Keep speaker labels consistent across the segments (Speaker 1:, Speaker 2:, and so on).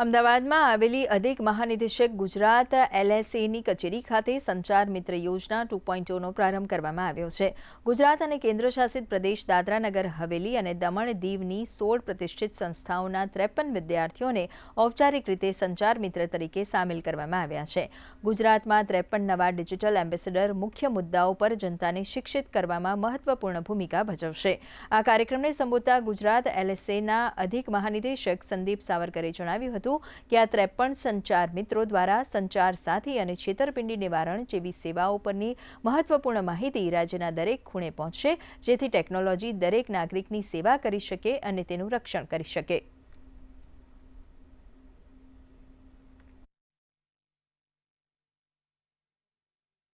Speaker 1: અમદાવાદમાં આવેલી અધિક મહાનિદેશક ગુજરાત એલએસએની કચેરી ખાતે સંચાર મિત્ર યોજના ટુ પોઈન્ટોનો પ્રારંભ કરવામાં આવ્યો છે. ગુજરાત અને કેન્દ્રશાસિત પ્રદેશ દાદરાનગર, હવેલી અને દમણ દીવની સોળ પ્રતિષ્ઠિત સંસ્થાઓના ત્રેપન વિદ્યાર્થીઓને ઔપચારિક રીતે સંચાર મિત્ર તરીકે સામેલ કરવામાં આવ્યા છે. ગુજરાતમાં ત્રેપન નવા ડિજિટલ એમ્બેસેડર મુખ્ય મુદ્દાઓ પર જનતાને શિક્ષિત કરવામાં મહત્વપૂર્ણ ભૂમિકા ભજવશે. આ કાર્યક્રમને સંબોધતા ગુજરાત એલએસએના અધિક મહાનિદેશક સંદીપ સાવરકરે જણાવ્યું હતું કે આ ત્રેપન સંચાર મિત્રો દ્વારા સંચાર સાથી અને છેતરપિંડી નિવારણ જેવી સેવાઓ પરની મહત્વપૂર્ણ માહિતી રાજ્યના દરેક ખૂણે પહોંચશે જેથી ટેકનોલોજી દરેક નાગરિકની સેવા કરી શકે અને તેનું રક્ષણ કરી શકે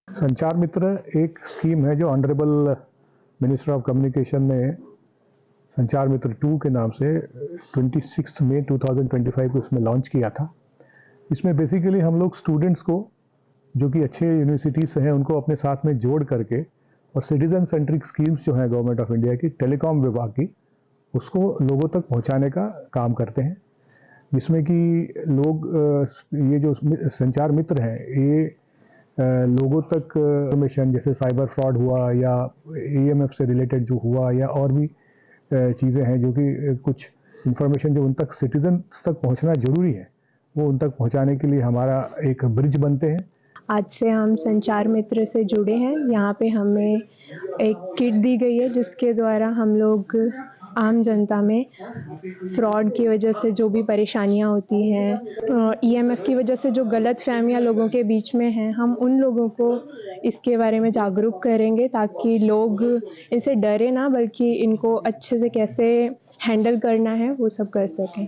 Speaker 2: संचार मित्र एक स्कीम है जो ऑनरेबल मिनिस्टर ऑफ कम्युनिकेशन ने संचार मित्र टू के नाम से 26 मई 2025 को इसमें लॉन्च किया था। इसमें बेसिकली हम लोग स्टूडेंट्स को, जो कि अच्छे यूनिवर्सिटीज़ से हैं, उनको अपने साथ में जोड़ करके और सिटीजन सेंट्रिक स्कीम्स जो हैं गवर्नमेंट ऑफ़ इंडिया की टेलीकॉम विभाग की, उसको लोगों तक पहुँचाने का काम करते हैं। जिसमें कि लोग ये जो संचार मित्र हैं, ये लोगों तक इंफॉर्मेशन जैसे साइबर फ्रॉड हुआ या एएमएफ से रिलेटेड जो हुआ या और भी चीज़ें हैं जो कि कुछ इंफॉर्मेशन जो उन तक सिटीजन तक पहुँचना ज़रूरी है, वो उन तक पहुँचाने के लिए हमारा एक ब्रिज बनते हैं।
Speaker 3: आज से हम संचार मित्र से जुड़े हैं। यहाँ पे हमें एक किट दी गई है, जिसके द्वारा हम लोग आम जनता में फ्रॉड की वजह से जो भी परेशानियाँ होती हैं ईएमएफ की वजह से जो गलत फहमियाँ लोगों के बीच में हैं, हम उन लोगों को इसके बारे में जागरूक करेंगे ताकि लोग इनसे डरे ना, बल्कि इनको अच्छे से कैसे हैंडल करना है, वो सब कर सकें।